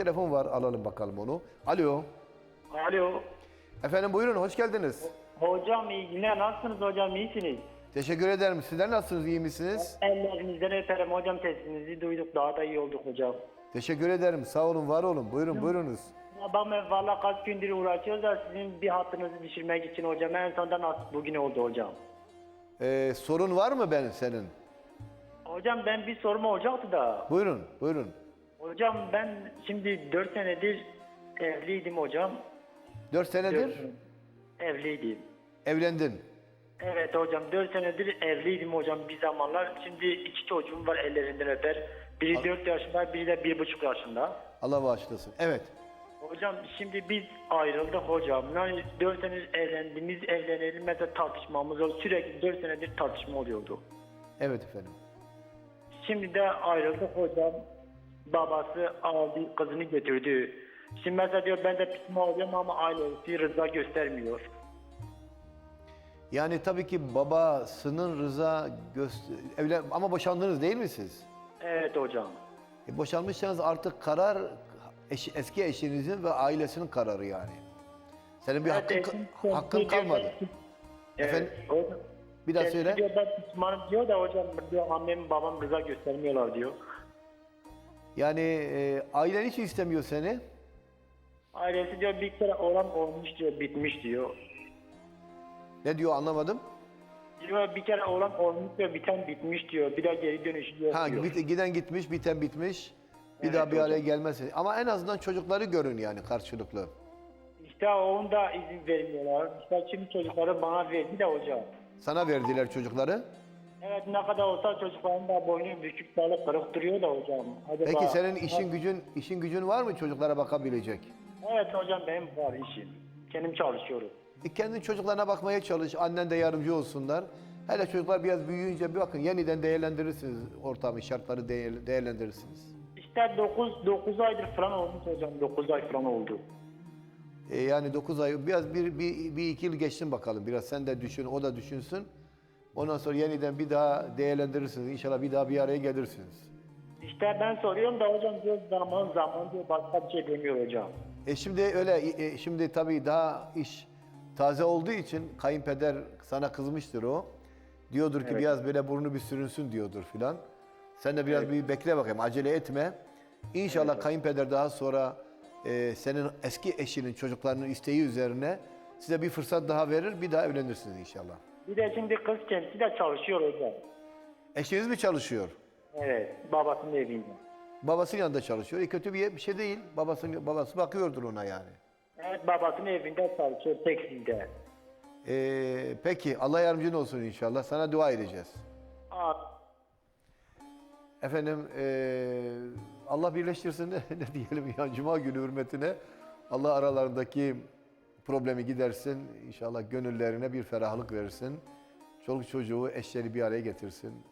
telefon var alalım bakalım onu. Alo. Alo. Efendim buyurun hoş geldiniz. Hocam iyi günler. Nasılsınız hocam? İyisiniz. Teşekkür ederim. Sizler nasılsınız? iyi misiniz? Ellerinizden öperim hocam. Sesinizi duyduk. Daha da iyi olduk hocam. Teşekkür ederim. Sağ olun, var olun. Buyurun, buyurunuz. Babam valla kaç gündür uğraşıyoruz da sizin bir hattınızı düşürmek için hocam. En sonunda nasıl bugün oldu hocam. Ee, sorun var mı ben senin? Hocam ben bir sorum olacaktı da. Buyurun, buyurun. Hocam ben şimdi 4 senedir evliydim hocam. Dört senedir Dört- Evliydim. evlendin. Evet hocam 4 senedir evliydim hocam bir zamanlar. Şimdi iki çocuğum var ellerinden öper. Biri 4 yaşında, biri de 1,5 yaşında. Allah bağışlasın. Evet. Hocam şimdi biz ayrıldık hocam. Yani 4 senedir evlendiğimiz evlenelim mesela tartışmamız oldu. Sürekli 4 senedir tartışma oluyordu. Evet efendim. Şimdi de ayrıldık hocam. Babası aldı kızını götürdü. Şimdi mesela diyor ben de pişman oluyorum ama ailesi rıza göstermiyor. Yani tabii ki babasının rıza göster... Evlen... Ama boşandınız değil mi siz? Evet hocam. E, boşanmışsanız artık karar eş- eski eşinizin ve ailesinin kararı yani. Senin bir hakkın, Evet, eşim hakkın kalmadı. ben- Efendim? Evet, hocam. Bir daha Kendisi söyle. Diyor, ben pişmanım diyor da hocam diyor annem babam rıza göstermiyorlar diyor. Yani e, ailen hiç istemiyor seni. Ailesi diyor bir kere olan olmuş diyor bitmiş diyor. Ne diyor anlamadım. Diyor bir kere olan olmuş diyor biten bitmiş diyor. Bir daha geri dönüşü yok Ha diyor. bit- giden gitmiş, biten bitmiş. Bir Evet, daha bir hocam. araya gelmezsin. Ama en azından çocukları görün yani karşılıklı. İşte onun da izin vermiyorlar. İşte şimdi çocukları bana verdi de hocam. Sana verdiler çocukları. Evet ne kadar olsa çocukların da boynu bükük sağlık kırık duruyor da hocam. Acaba... Peki senin işin gücün işin gücün var mı çocuklara bakabilecek? Evet hocam benim var işim. Kendim çalışıyorum. E kendin çocuklarına bakmaya çalış. Annen de yardımcı olsunlar. Hele çocuklar biraz büyüyünce bir bakın yeniden değerlendirirsiniz ortamı, şartları değer- değerlendirirsiniz. İşte 9, 9 aydır falan olmuş hocam. 9 ay falan oldu. E yani 9 ay biraz bir, bir, bir iki yıl geçsin bakalım. Biraz sen de düşün, o da düşünsün. Ondan sonra yeniden bir daha değerlendirirsiniz. İnşallah bir daha bir araya gelirsiniz. İşte ben soruyorum da hocam diyor zaman zaman diyor başka bir şey demiyor hocam. E şimdi öyle e, şimdi tabii daha iş taze olduğu için kayınpeder sana kızmıştır o. Diyordur ki Evet. biraz böyle burnu bir sürünsün diyordur filan. Sen de biraz bir bekle bakayım acele etme. İnşallah kayınpeder daha sonra e, senin eski eşinin çocuklarının isteği üzerine size bir fırsat daha verir bir daha evlenirsiniz inşallah. Bir de şimdi kız kendisi de çalışıyor hocam. Eşiniz mi çalışıyor? Evet babasının evinde. Babasının yanında çalışıyor. E kötü bir, bir şey değil. Babasının babası bakıyordur ona yani. Evet babasının evinde çalışıyor tekstilde. E, peki Allah yardımcın olsun inşallah. Sana dua edeceğiz. Aa, Efendim eee, Allah birleştirsin ne, ne diyelim ya Cuma günü hürmetine Allah aralarındaki problemi gidersin. İnşallah gönüllerine bir ferahlık verirsin. Çoluk çocuğu eşleri bir araya getirsin.